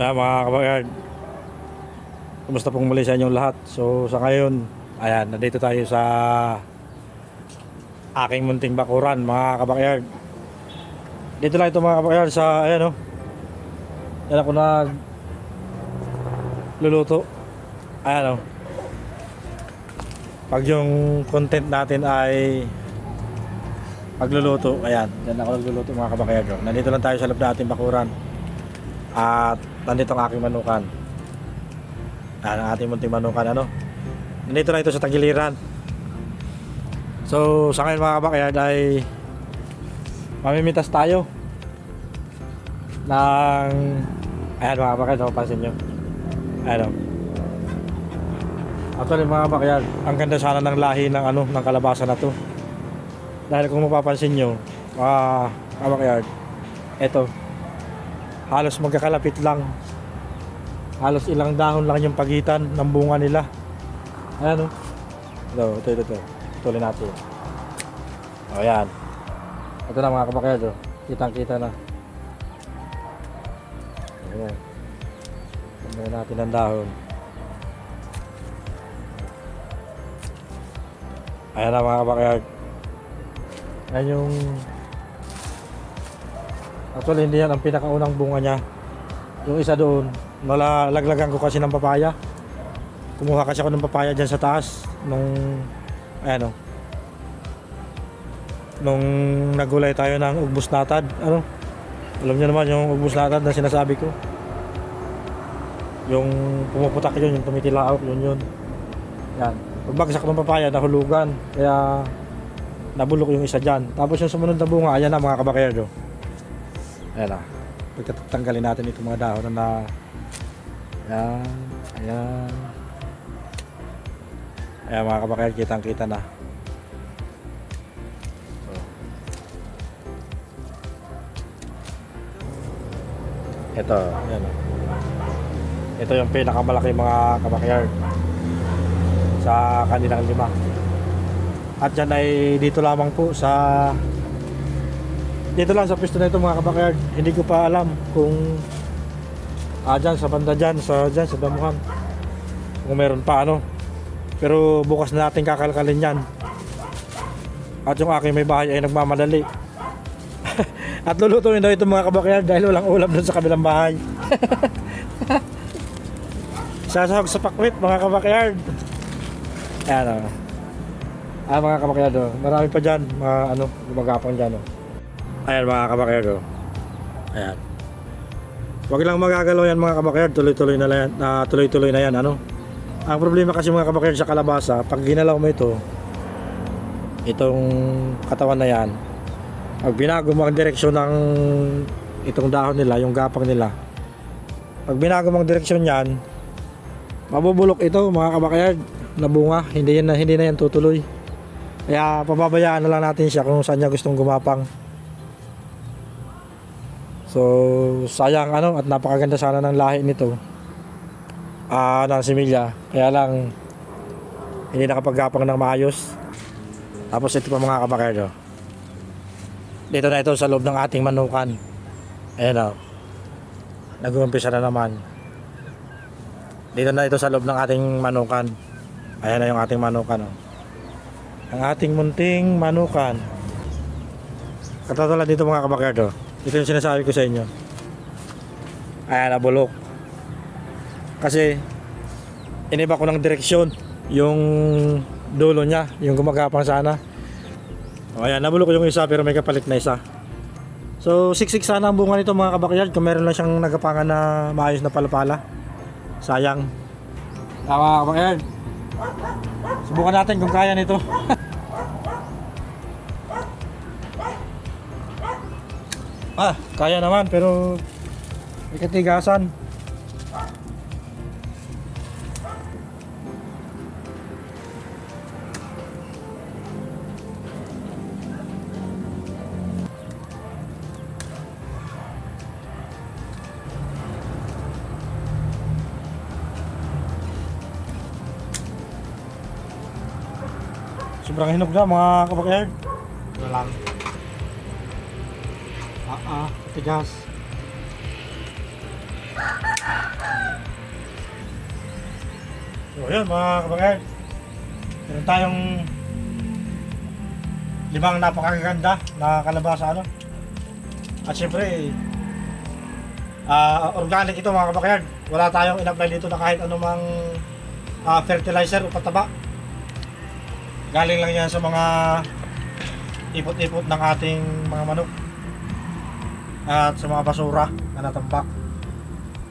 Ayan mga kabakyan. Kumusta pong muli sa inyong lahat? So sa ngayon, ayan, nandito tayo sa aking munting bakuran mga kabakyan. Dito lang ito mga kabakyan sa, ayan o. Yan ako nag luluto. Ayan o. Pag yung content natin ay pagluluto, ayan, yan ako nagluluto mga kabakyan. Nandito lang tayo sa loob ng ating bakuran. At nandito ang aking manukan. Yan ang ating munting manukan ano. Nandito na ito sa tagiliran. So sa ngayon mga kabakyan ay mamimitas tayo ng ayan mga kabakyan, mapapansin nyo. Ayan o. Actually mga kabakyan, ang ganda sana ng lahi ng ano ng kalabasa na to. Dahil kung mapapansin nyo, mga kabakyan, eto, halos magkakalapit lang. Halos ilang dahon lang yung pagitan ng bunga nila. Ayan o ito ito ito, ito. tuloy natin. O yan ito na mga kabakayad o kitang kita na. Ayan. Tanggalin natin ang dahon. Ayan na mga kabakayad ayan yung Actually, hindi yan ang pinakaunang bunga niya. Yung isa doon, nalalaglagan ko kasi ng papaya. Kumuha kasi ako ng papaya dyan sa taas. Nung, ano, nung nagulay tayo ng ugbos natad. Ano, alam niyo naman yung ugbos natad na sinasabi ko. Yung pumuputak yun, yung tumitilaok, yun yun. Yan. Pagbagsak ng papaya, nahulugan. Kaya, nabulok yung isa dyan. Tapos yung sumunod na bunga, ayan na mga kabakero. Ayan na. Pagkatanggalin natin itong mga dahon na Ayan. Ayan. Ayan mga kabakayad, kitang kita na. Ito, ayan. o. Ito yung pinakamalaki mga kabakayard sa kanilang lima. At dyan ay dito lamang po sa dito lang sa pwesto na ito mga kabakayard hindi ko pa alam kung ah dyan sa banda dyan sa dyan sa damuhan kung meron pa ano. Pero bukas na natin kakalkalin yan. At yung aking may bahay ay nagmamadali. At lulutuin daw ito mga kabakayard dahil walang ulam dun sa kabilang bahay. Sasahog sa pakwit mga kabakayard ayan o ah mga kabakayard oh. marami pa dyan mga ano gumagapang dyan oh. Ayan mga kabakero. Ayan. Huwag lang magagalaw yan mga kabakero. Tuloy-tuloy na yan. na tuloy-tuloy na yan. Ano? Ang problema kasi mga kabakero sa kalabasa, pag ginalaw mo ito, itong katawan na yan, pag binago mo ang direksyon ng itong dahon nila, yung gapang nila, pag binago mo ang direksyon yan, mabubulok ito mga kabakero na bunga. Hindi, yan, hindi na yan tutuloy. Kaya pababayaan na lang natin siya kung saan niya gustong gumapang. So, sayang ano at napakaganda sana ng lahi nito. Ah, ng similya. Kaya lang hindi nakapaggapang ng maayos. Tapos ito pa mga kabakero. Dito na ito sa loob ng ating manukan. Ayan o. Nag-uumpisa na naman. Dito na ito sa loob ng ating manukan. Ayan na yung ating manukan. Oh. Ang ating munting manukan. Katulad dito mga kabakero. Ito yung sinasabi ko sa inyo. Ayan, nabulok. Kasi, iniba ko ng direksyon yung dulo niya, yung gumagapang sana. O, ayan, nabulok yung isa pero may kapalit na isa. So, siksik sana ang bunga nito mga kabakyard kung meron lang siyang nagapangan na maayos na palapala. Sayang. Tama kabakyard. Subukan natin kung kaya nito. Ah, kaya naman pero may katigasan. Sobrang hinog na mga kabakyard. Ito lang. Ah, tigas. So yun mga kabakayard. Meron tayong limang napakaganda na kalabasa ano. At syempre, ah organic ito mga kabakayard. Wala tayong in-apply dito na kahit anumang ah, fertilizer o pataba. Galing lang yan sa mga ipot-ipot ng ating mga manok at sa mga basura na natambak.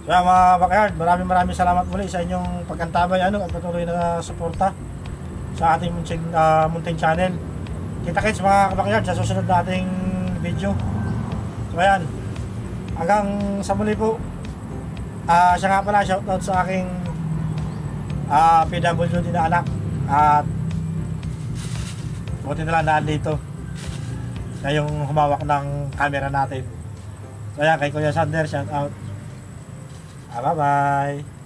So yan, mga backyard, maraming maraming salamat muli sa inyong pagkantabay ano, at patuloy na suporta sa ating munting, ah, munting channel. Kita-kits mga backyard sa susunod nating video. So ayan, hanggang sa muli po. Ah, siya nga pala, shoutout sa aking ah, PWD na anak at buti na lang nandito siya yung humawak ng camera natin. So ayan, kay Kuya Sander, shout out. Ah, bye-bye.